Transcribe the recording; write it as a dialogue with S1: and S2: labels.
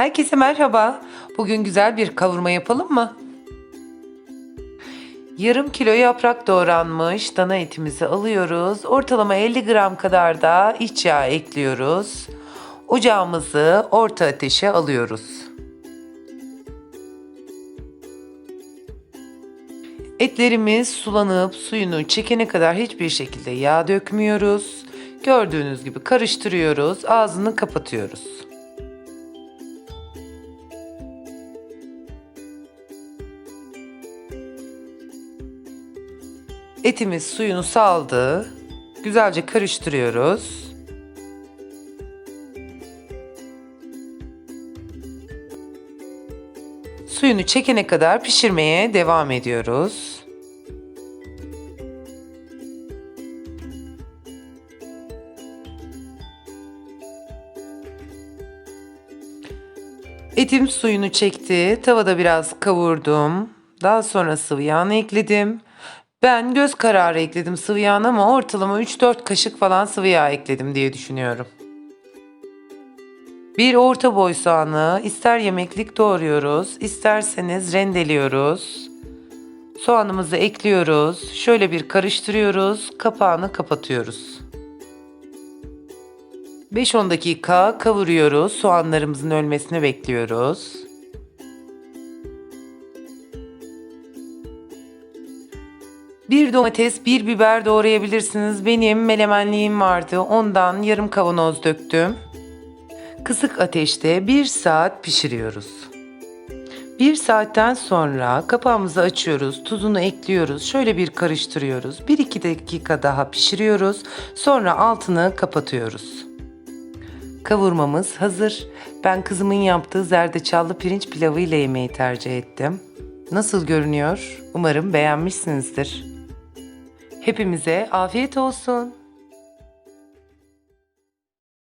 S1: Herkese merhaba. Bugün güzel bir kavurma yapalım mı? Yarım kilo yaprak doğranmış dana etimizi alıyoruz. Ortalama 50 gram kadar da iç yağ ekliyoruz. Ocağımızı orta ateşe alıyoruz. Etlerimiz sulanıp suyunu çekene kadar hiçbir şekilde yağ dökmüyoruz. Gördüğünüz gibi karıştırıyoruz, ağzını kapatıyoruz. Etimiz suyunu saldı. Güzelce karıştırıyoruz. Suyunu çekene kadar pişirmeye devam ediyoruz. Etim suyunu çekti. Tavada biraz kavurdum. Daha sonra sıvı yağını ekledim. Ben göz kararı ekledim sıvı yağını ama ortalama 3-4 kaşık falan sıvı yağ ekledim diye düşünüyorum. Bir orta boy soğanı ister yemeklik doğruyoruz, isterseniz rendeliyoruz. Soğanımızı ekliyoruz. Şöyle bir karıştırıyoruz. Kapağını kapatıyoruz. 5-10 dakika kavuruyoruz. Soğanlarımızın ölmesini bekliyoruz. Bir domates, bir biber doğrayabilirsiniz. Benim melemenliğim vardı. Ondan yarım kavanoz döktüm. Kısık ateşte bir saat pişiriyoruz. Bir saatten sonra kapağımızı açıyoruz, tuzunu ekliyoruz, şöyle bir karıştırıyoruz. 1-2 dakika daha pişiriyoruz. Sonra altını kapatıyoruz. Kavurmamız hazır. Ben kızımın yaptığı zerdeçallı pirinç pilavı ile yemeği tercih ettim. Nasıl görünüyor? Umarım beğenmişsinizdir. Hepimize afiyet olsun.